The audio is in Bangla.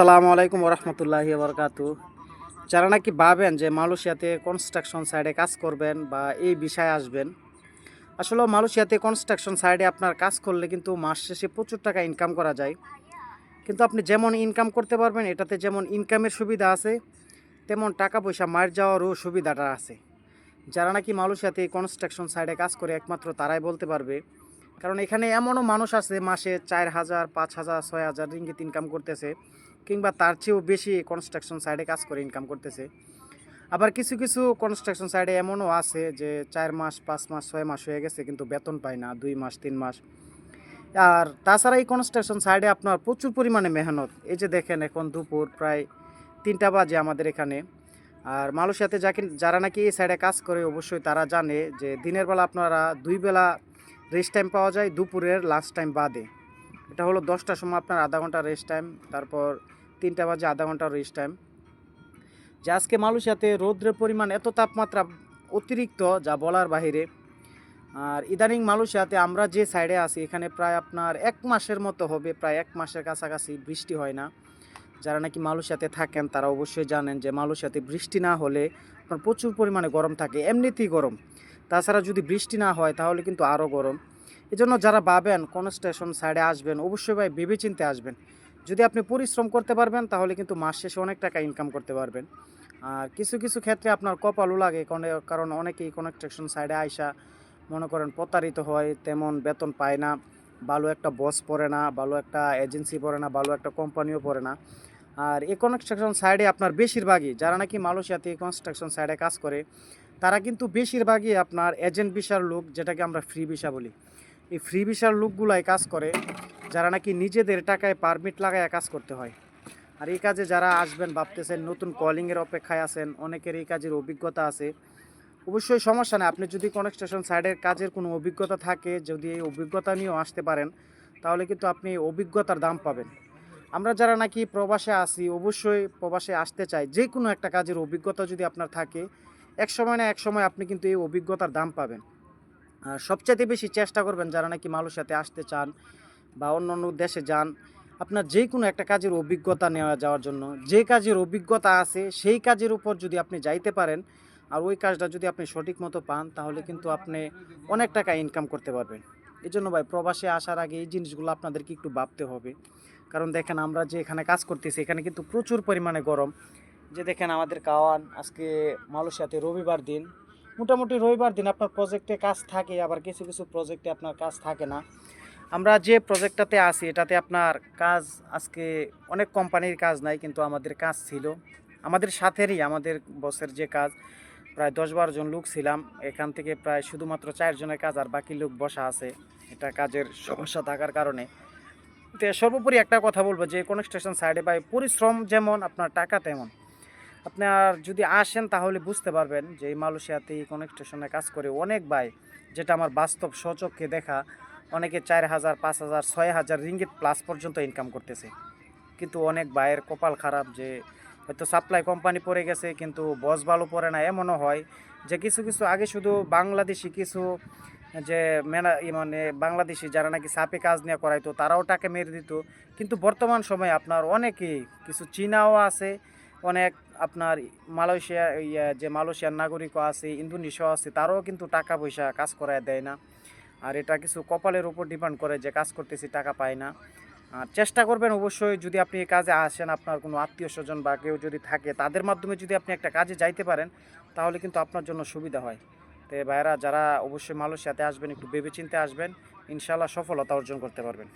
আসসালামু আলাইকুম রহমতুল্লাহি বরকাতু যারা নাকি ভাবেন যে মালয়েশিয়াতে কনস্ট্রাকশন সাইডে কাজ করবেন বা এই বিষয়ে আসবেন, আসলে মালয়েশিয়াতে কনস্ট্রাকশন সাইডে আপনার কাজ করলে কিন্তু মাস শেষে প্রচুর টাকা ইনকাম করা যায়। কিন্তু আপনি যেমন ইনকাম করতে পারবেন, এটাতে যেমন ইনকামের সুবিধা আছে, তেমন টাকা পয়সা মার যাওয়ারও সুবিধাটা আছে। যারা নাকি মালয়েশিয়াতে কনস্ট্রাকশন সাইডে কাজ করে একমাত্র তারাই বলতে পারবে। কারণ এখানে এমনও মানুষ আছে, মাসে চার হাজার, পাঁচ হাজার, ছয় হাজার রিঙ্গিত ইনকাম করতেছে। কিংবা তার চেয়েও বেশি কনস্ট্রাকশন সাইডে কাজ করে ইনকাম করতেছে। আবার কিছু কিছু কনস্ট্রাকশন সাইডে এমনও আছে যে চার মাস, পাঁচ মাস, ছয় মাস হয়ে গেছে কিন্তু বেতন পায় না, দুই মাস, তিন মাস। আর তাছাড়া এই কনস্ট্রাকশন সাইডে আপনার প্রচুর পরিমাণে মেহনত। এই যে দেখেন এখন দুপুর প্রায় তিনটা বাজে আমাদের এখানে। আর মালয়েশিয়াতে যাকে যারা নাকি এই সাইডে কাজ করে অবশ্যই তারা জানে যে দিনের বেলা আপনারা দুই বেলা রেস্ট টাইম পাওয়া যায়, দুপুরের লাস্ট টাইম বাদে। এটা হলো দশটার সময় আপনার আধা ঘণ্টা রেস্ট টাইম তারপর তিনটা বাজে, আধা ঘণ্টা রেস্ট টাইম যে আজকে মালয়েশিয়াতে রৌদ্রের পরিমাণ এত তাপমাত্রা অতিরিক্ত, যা বলার বাহিরে। আর ইদানিং মালয়েশিয়াতে আমরা যে সাইডে আছি, এখানে প্রায় আপনার এক মাসের মতো হবে, প্রায় এক মাসের কাছাকাছি বৃষ্টি হয় না। যারা নাকি মালয়েশিয়াতে থাকেন, তারা অবশ্যই জানেন যে মালয়েশিয়াতে বৃষ্টি না হলে আপনার প্রচুর পরিমাণে গরম থাকে, এমনিতেই গরম। তাছাড়া যদি বৃষ্টি না হয়, তাহলে কিন্তু আরও গরম। এজন্য যারা ভাবেন কোন স্টেশন সাইডে আসবেন, অবশ্যই ভাই ভেবেচিন্তে আসবেন। যদি আপনি পরিশ্রম করতে পারবেন, তাহলে কিন্তু মাস শেষে অনেক টাকা ইনকাম করতে পারবেন। আর কিছু কিছু ক্ষেত্রে আপনার কপালও লাগে, কারণ অনেকেই কনস্ট্রাকশন সাইডে আইসা মনে করেন প্রতারিত হয়, তেমন বেতন পায় না, ভালো একটা বস পড়ে না, ভালো একটা এজেন্সি পড়ে না, ভালো একটা কোম্পানিও পড়ে না। আর এই কনস্ট্রাকশন সাইডে আপনার বেশিরভাগই, যারা নাকি মালয়েশিয়াতে কনস্ট্রাকশন সাইডে কাজ করে, তারা কিন্তু বেশিরভাগই আপনার এজেন্ট ভিসার লোক, যেটাকে আমরা ফ্রি ভিসা বলি। এই ফ্রি ভিসার লোকগুলাই কাজ করে যারা নাকি নিজেদের টাকায় পারমিট লাগায় কাজ করতে হয়। আর এই কাজে যারা আসবেন, ভাবতেছেন নতুন কলিংয়ের অপেক্ষায় আছেন, অনেকের এই কাজের অভিজ্ঞতা আছে। অবশ্যই সমস্যা নেই, আপনি যদি কনস্ট্রাকশন সাইডের কাজের কোনো অভিজ্ঞতা থাকে, যদি এই অভিজ্ঞতা নিয়েও আসতে পারেন, তাহলে কিন্তু আপনি অভিজ্ঞতার দাম পাবেন। আমরা যারা নাকি প্রবাসে আসি অবশ্যই প্রবাসে আসতে চাই যে কোনো একটা কাজের অভিজ্ঞতা যদি আপনার থাকে, এক সময় না এক সময় আপনি কিন্তু এই অভিজ্ঞতার দাম পাবেন। আর সবচাইতে বেশি চেষ্টা করবেন, যারা নাকি মালয়েশিয়াতে আসতে চান বা অন্য অন্য দেশে যান, আপনার যে কোনো একটা কাজের অভিজ্ঞতা নেওয়া যাওয়ার জন্য, যে কাজের অভিজ্ঞতা আছে সেই কাজের উপর যদি আপনি যাইতে পারেন আর ওই কাজটা যদি আপনি সঠিক মতো পান, তাহলে কিন্তু আপনি অনেক টাকা ইনকাম করতে পারবেন। এই জন্য ভাই, প্রবাসে আসার আগে এই জিনিসগুলো আপনাদেরকে একটু ভাবতে হবে। কারণ দেখেন, আমরা যে এখানে কাজ করতেছি, এখানে কিন্তু প্রচুর পরিমাণে গরম। যে দেখেন, আমাদের কাওয়ান আজকে মালয়েশিয়াতে রবিবার দিন। মোটামুটি রবিবার দিন আপনার প্রজেক্টে কাজ থাকে, আবার কিছু কিছু প্রজেক্টে আপনার কাজ থাকে না। আমরা যে প্রজেক্টটাতে আছি, এটাতে আপনার কাজ আজকে অনেক কোম্পানির কাজ নাই, কিন্তু আমাদের কাজ ছিল। আমাদের সাথেরই, আমাদের বসের যে কাজ, প্রায় দশ বারো জন লোক ছিলাম। এখান থেকে প্রায় শুধুমাত্র চারজনের কাজ আর বাকি লোক বসা আছে। এটা কাজের সমস্যা থাকার কারণে। তো সর্বোপরি একটা কথা বলব যে কনস্ট্রাকশন সাইডে ভাই পরিশ্রম যেমন, আপনার টাকা তেমন। আপনার যদি আসেন, তাহলে বুঝতে পারবেন যে, এই মালয়েশিয়াতে এই কনস্ট্রাকশনে কাজ করে অনেক ভাই, যেটা আমার বাস্তব সচক্ষে দেখা। অনেকে চার হাজার, পাঁচ হাজার, ছয় হাজার রিঙ্গিত প্লাস পর্যন্ত ইনকাম করতেছে। কিন্তু অনেক বায়ের কপাল খারাপ যে হয়তো সাপ্লাই কোম্পানি পড়ে গেছে, কিন্তু বস ভালো পড়ে না, এমনও হয় যে কিছু কিছু আগে শুধু বাংলাদেশি কিছু যে মেনা মানে বাংলাদেশি যারা নাকি সাপে কাজ নিয়ে করাইতো, তারাও টাকা মেরে দিত। কিন্তু বর্তমান সময়ে আপনার অনেকেই কিছু চীনাও আছে, অনেক আপনার মালয়েশিয়া, ইয়া যে মালয়েশিয়ার নাগরিকও আছে, ইন্দোনেশিয়াও আছে, তারাও কিন্তু টাকা পয়সা কাজ করায় দেয় না। আর এটা কিছু কপালের উপর ডিপেন্ড করে যে কাজ করতেছি, টাকা পায় না। আর চেষ্টা করবেন অবশ্যই যদি আপনি এই কাজে আসেন, আপনার কোনো আত্মীয় স্বজন বা কেউ যদি থাকে, তাদের মাধ্যমে যদি আপনি একটা কাজে যাইতে পারেন, তাহলে কিন্তু আপনার জন্য সুবিধা হয়। তো ভাইরা যারা অবশ্যই মালয়েশিয়াতে আসবেন, একটু ভেবেচিন্তে আসবেন ইনশাল্লাহ সফলতা অর্জন করতে পারবেন।